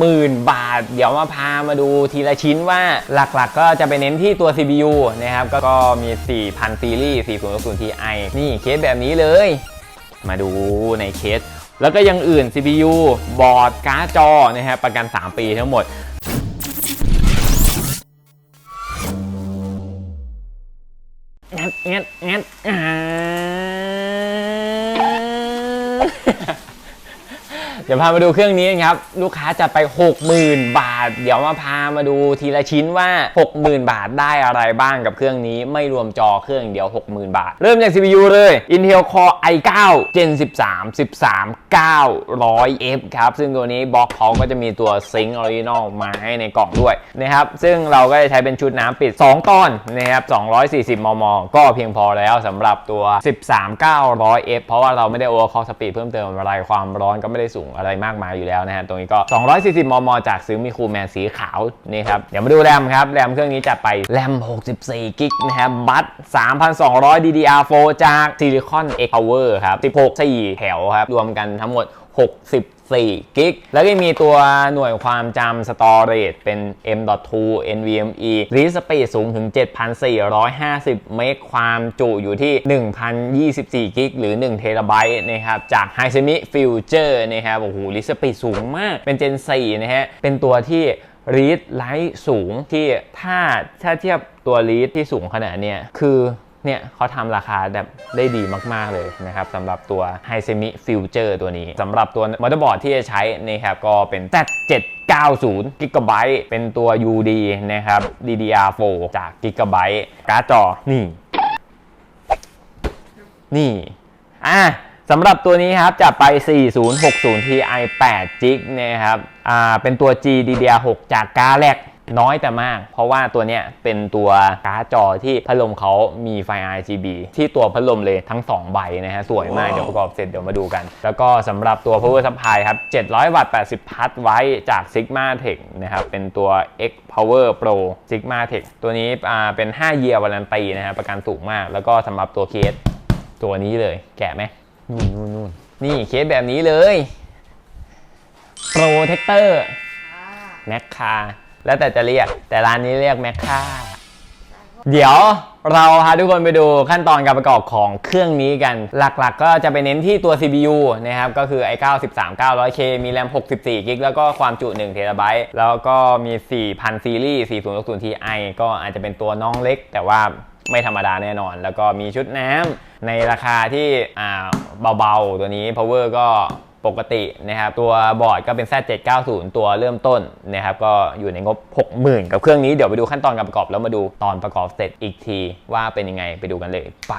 60,000 บาท เดี๋ยวมาพามาดูทีละชิ้นว่าหลักๆก็จะไปเน้นที่ตัว CPU นะครับก็ก็มี 4,000 ซีรีส์ 4060 Ti นี่เคสแบบนี้เลย มาดูในเคส แล้วก็ยังอื่น CPU บอร์ดการ์ดจอนะครับประกัน 3 ปีทั้งหมดงัดงัดงัดอ่า เดี๋ยวพามาดูเครื่องนี้ครับ ลูกค้าจะไป 60,000 บาท เดี๋ยวมาพามาดูทีละชิ้นว่า 60,000 บาทได้อะไรบ้างกับเครื่องนี้ ไม่รวมจอเครื่องเดียว 60,000 บาท เริ่มจาก CPU เลย Intel Core i9 Gen 13 13 900F ครับ ซึ่งตัวนี้บล็อกเขาก็จะมีตัว Sync Original มาให้ในกล่องด้วยนะครับซึ่งเราก็จะใช้เป็นชุดน้ำปิด 2 ตอนนะครับ240 มม ก็เพียงพอแล้วสำหรับตัว 13 900F เพราะว่าเราไม่ได้ overclock speed เพิ่มเติมอะไรความร้อนก็ไม่ได้สูงอะไรมากมายอยู่แล้วนะฮะตรงนี้ก็ 240 มม จากซื้อมีคูแมนสีขาวนี่ครับเดี๋ยวมาดูแรมครับแรมเครื่องนี้จะไปแรม 64 กิกนะฮะบัต3,200 DDR4 จาก Silicon X Power ครับ 16 4 แถวครับ รวมกันทั้งหมด 60 4กิกแล้วก็มีตัวหน่วยความจำ storage เป็น M.2 NVMe read speed สูงถึง 7,450 เมกความจุอยู่ที่ 1,024 กิกหรือ1เทราไบต์นะครับ จาก Hisemi Future นะครับโอ้โห read speed สูงมาก เป็น Gen 4 นะฮะ เป็นตัวที่ read write สูงที่ถ้าถ้าเทียบตัว read ที่สูงขนาดเนี้ยคือ เนี่ยเขาทำราคาแบบได้ดีมากๆเลยนะครับสำหรับตัว Hisemi Future ตัวนี้สำหรับตัวมอเตอร์บอร์ดที่จะใช้นะครับก็เป็น Z790 GB เป็นตัว UD นะครับ DDR4 จาก g b การ์ดจอนี่ นี่ อะสำหรับตัวนี้ครับจะไป 4060 Ti 8 g นะครับ อ่า เป็นตัว GDDR6 จากการ์ดแรก น้อยแต่มาก เพราะว่าตัวเนี้ยเป็นตัวการ์ดจอที่พัดลมเขามีไฟ RGB ที่ตัวพัดลมเลยทั้ง 2 ใบนะฮะ สวยมาก เดี๋ยวประกอบเสร็จเดี๋ยวมาดูกัน แล้วก็สำหรับตัว power supply ครับ 700 วัตต์ 80 พัทไว้จาก Sigma Tech นะครับ เป็นตัว X Power Pro Sigma Tech ตัวนี้อ่าเป็น5 year warranty นะฮะประกันสูงมาก แล้วก็สำหรับตัวเคสตัวนี้เลย แกะไหมนู่นนู่นนู่นนี่เคสแบบนี้เลย Protector แมคคา แล้วแต่จะเรียก แต่ร้านนี้เรียกแมคค่า เดี๋ยวเราพาทุกคนไปดูขั้นตอนการประกอบของเครื่องนี้กัน หลักๆ ก็จะไปเน้นที่ตัว CPU นะครับ ก็คือ i9 13 900K มีแรม64กิกแล้วก็ความจุ1เทราไบต์แล้วก็มี 4,000 ซีรีส์ 4060 Ti ก็อาจจะเป็นตัวน้องเล็ก แต่ว่าไม่ธรรมดาแน่นอน แล้วก็มีชุดน้ำในราคาที่เบาๆ ตัวนี้ power ก็ ปกตินะครับตัวบอร์ดก็เป็น Z790 ตัวเริ่มต้นนะครับก็อยู่ในงบ 60,000 กับเครื่องนี้เดี๋ยวไปดูขั้นตอนการประกอบแล้วมาดูตอนประกอบเสร็จอีกทีว่าเป็นยังไงไปดูกันเลยไป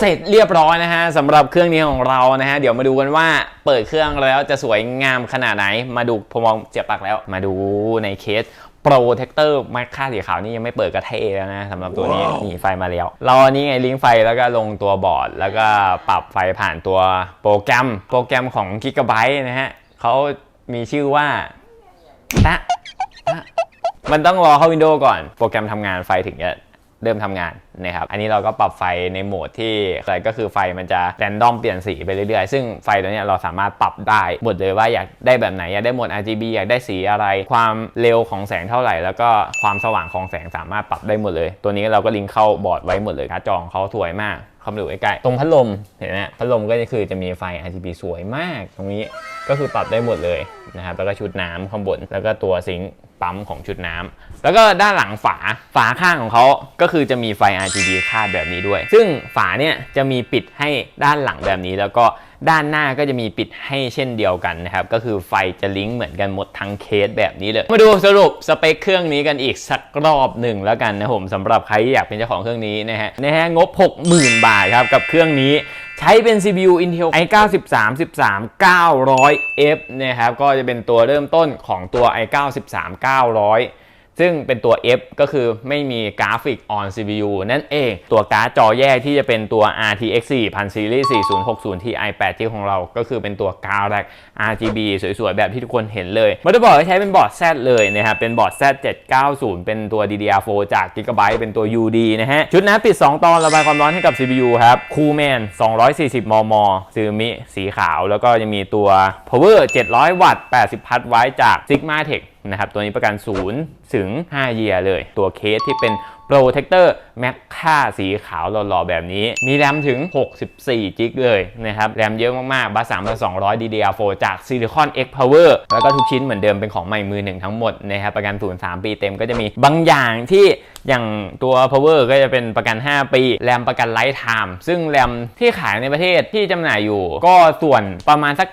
เสร็จเรียบร้อยนะฮะสำหรับเครื่องนี้ของเรานะฮะเดี๋ยวมาดูกันว่าเปิดเครื่องแล้วจะสวยงามขนาดไหน มาดูพอมองเสียบปลักแล้ว มาดูในเคส Protector แมคค่าสีขาวนี่ยังไม่เปิดกระเทแล้วนะสำหรับตัวนี้นี่ไฟมาแล้ว เราอันนี้ไงลิงก์ไฟแล้วก็ลงตัวบอร์ด แล้วก็ปรับไฟผ่านตัวโปรแกรมโปรแกรมของ Gigabyte นะฮะเขามีชื่อว่าตะตะมันต้องรอเข้าวินโดว์ก่อน โปรแกรมทำงานไฟถึงจะเริ่มทำงาน นะครับอันนี้เราก็ปรับไฟในโหมดที่อะไรก็คือไฟมันจะแรนดอมเปลี่ยนสีไปเรื่อยๆ ซึ่งไฟตัวนี้เราสามารถปรับได้หมดเลยว่าอยากได้แบบไหน อยากได้โหมด RGB อยากได้สีอะไร ความเร็วของแสงเท่าไหร่ แล้วก็ความสว่างของแสงสามารถปรับได้หมดเลย ตัวนี้เราก็ลิงก์เข้าบอร์ดไว้หมดเลยการ์ดจองเขาสวยมากเข้ามาดูใกล้ๆตรงพัดลมเห็นไหมพัดลมก็คือจะมีไฟ RGB สวยมาก ตรงนี้ก็คือปรับได้หมดเลยนะครับแล้วก็ชุดน้ำข้างบน แล้วก็ตัวซิงค์ปั๊มของชุดน้ำแล้วก็ด้านหลังฝาฝาข้างของเขาก็คือจะมีไฟ RGB คาดแบบนี้ด้วย ซึ่งฝาเนี่ยจะมีปิดให้ด้านหลังแบบนี้ แล้วก็ด้านหน้าก็จะมีปิดให้เช่นเดียวกันนะครับ ก็คือไฟจะลิงก์เหมือนกันหมดทั้งเคสแบบนี้เลย มาดูสรุปสเปคเครื่องนี้กันอีกสักรอบหนึ่งแล้วกันนะผมสำหรับใครที่อยากเป็นเจ้าของเครื่องนี้นะฮะนะฮะงบ 60,000 บาทครับกับเครื่องนี้ใช้เป็น CPU Intel i9 13 13 900F นะครับก็จะเป็นตัวเริ่มต้นของตัว i9 13 900 ซึ่งเป็นตัว F ก็คือไม่มีกราฟิก on CPU นั่นเอง ตัวการ์ดจอแยกที่จะเป็นตัว RTX 4000 Series 4060 Ti 8 g ของเรา ก็คือเป็นตัวกราแรก RGB สวยๆ แบบที่ทุกคนเห็นเลยมอเตอร์บอร์ดใช้เป็นบอร์ด Z เลยนะครับ เป็นบอร์ด Z 790 เป็นตัว DDR4 จาก Gigabyte เป็นตัว UD นะฮะ ชุดน้ำปิด 2 ตอนระบายความร้อนให้กับ CPU ครับ Coolman 240 มมซึมิสีขาว แล้วก็จะมีตัว Power 700 วัตต์ 80 พัทไว้จาก Sigma Tech นะครับตัวนี้ประกัน0ถึง5เยียเลย ตัวเคสที่เป็น Protector Mac ค่าสีขาวหล่อๆ แบบนี้ มีแรมถึง 64จิกเลยนะครับ แรมเยอะมากๆ บัส3 200 DDR4 จาก Silicon X Power แล้วก็ทุกชิ้นเหมือนเดิมเป็นของใหม่มือหนึ่งทั้งหมดนะครับประกันศูนย์3ปีเต็มก็จะมีบางอย่างที่ อย่างตัว power ก็จะเป็นประกัน 5 ปี แรมประกันไลฟ์ไทม์ซึ่งแรมที่ขายในประเทศที่จำหน่ายอยู่ ก็ส่วนประมาณสัก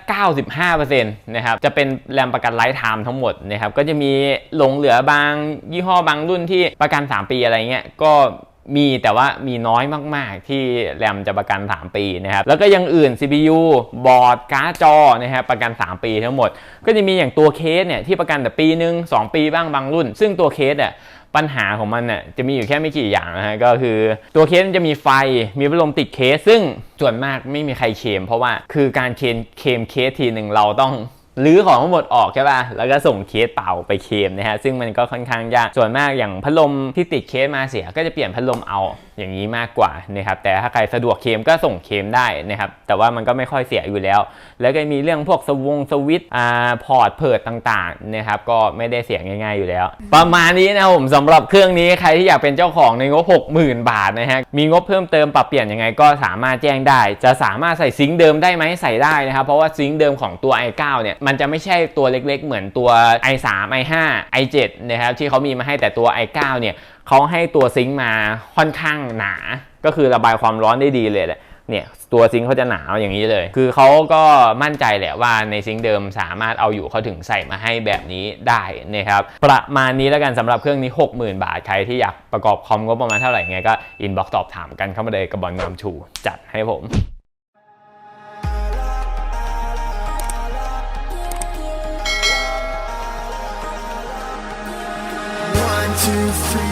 95%นะครับจะเป็นแรมประกันไลฟ์ไทม์ทั้งหมดนะครับก็จะมีหลงเหลือบางยี่ห้อบางรุ่นที่ประกัน 3 ปีอะไรเงี้ยก็มีแต่ว่ามีน้อยมาก ๆ ที่แรมจะประกัน 3 ปีนะครับ แล้วก็ยังอื่น CPU บอร์ดการ์ดจอนะครับประกัน 3 ปีทั้งหมด ก็จะมีอย่างตัวเคสเนี่ยที่ประกันแต่ปีหนึ่ง2 ปีบ้างบางรุ่น ซึ่งตัวเคสอะ ปัญหาของมันน่ยจะมีอยู่แค่ไม่กี่อย่างนะฮะก็คือ ตัวเคสมันจะมีไฟมีพัดลมติดเคส ซึ่งส่วนมากไม่มีใครเคมเพราะว่าคือการเคมเคมเคสทีหนึ่งเราต้อง รื้อของทั้งหมดออกใช่ป่ะ แล้วก็ส่งเคสเปล่าไปเคมนะฮะ ซึ่งมันก็ค่อนข้างยาก ส่วนมากอย่างพัดลมที่ติดเคสมาเสีย ก็จะเปลี่ยนพัดลมเอาอย่างนี้มากกว่านะครับ แต่ถ้าใครสะดวกเคมก็ส่งเคมได้นะครับ แต่ว่ามันก็ไม่ค่อยเสียอยู่แล้ว แล้วก็มีเรื่องพวกสวงสวิต์อ่า พอร์ตเพิดต่างๆนะครับ ก็ไม่ได้เสียง่ายๆอยู่แล้ว ประมาณนี้นะครับผมสำหรับเครื่องนี้ใครที่อยากเป็นเจ้าของในงบ60,000 บาทนะฮะ มีงบเพิ่มเติมปรับเปลี่ยนยังไงก็สามารถแจ้งได้ จะสามารถใส่ซิงค์เดิมได้ไหมใส่ได้นะครับ เพราะว่าซิงค์เดิมของตัว i9 เนี่ยมันจะไม่ใช่ตัวเล็กๆ เหมือนตัว i3 i5 i7 นะครับที่เขามีมาให้แต่ตัว i9 เนี่ยเขาให้ตัวซิงค์มาค่อนข้างหนา ก็คือระบายความร้อนได้ดีเลยแหละเนี่ยตัวซิงค์เขาจะหนาวอย่างนี้เลย คือเขาก็มั่นใจแหละว่าในซิงค์เดิมสามารถเอาอยู่เขาถึงใส่มาให้แบบนี้ได้นะครับ ประมาณนี้แล้วกันสำหรับเครื่องนี้ 60,000 บาท ใครที่อยากประกอบคอมก็ประมาณเท่าไหร่ไงก็อินบ็อกซ์สอบถามกันเข้ามาเลยกับบอลงามชูจัดให้ผม two, three,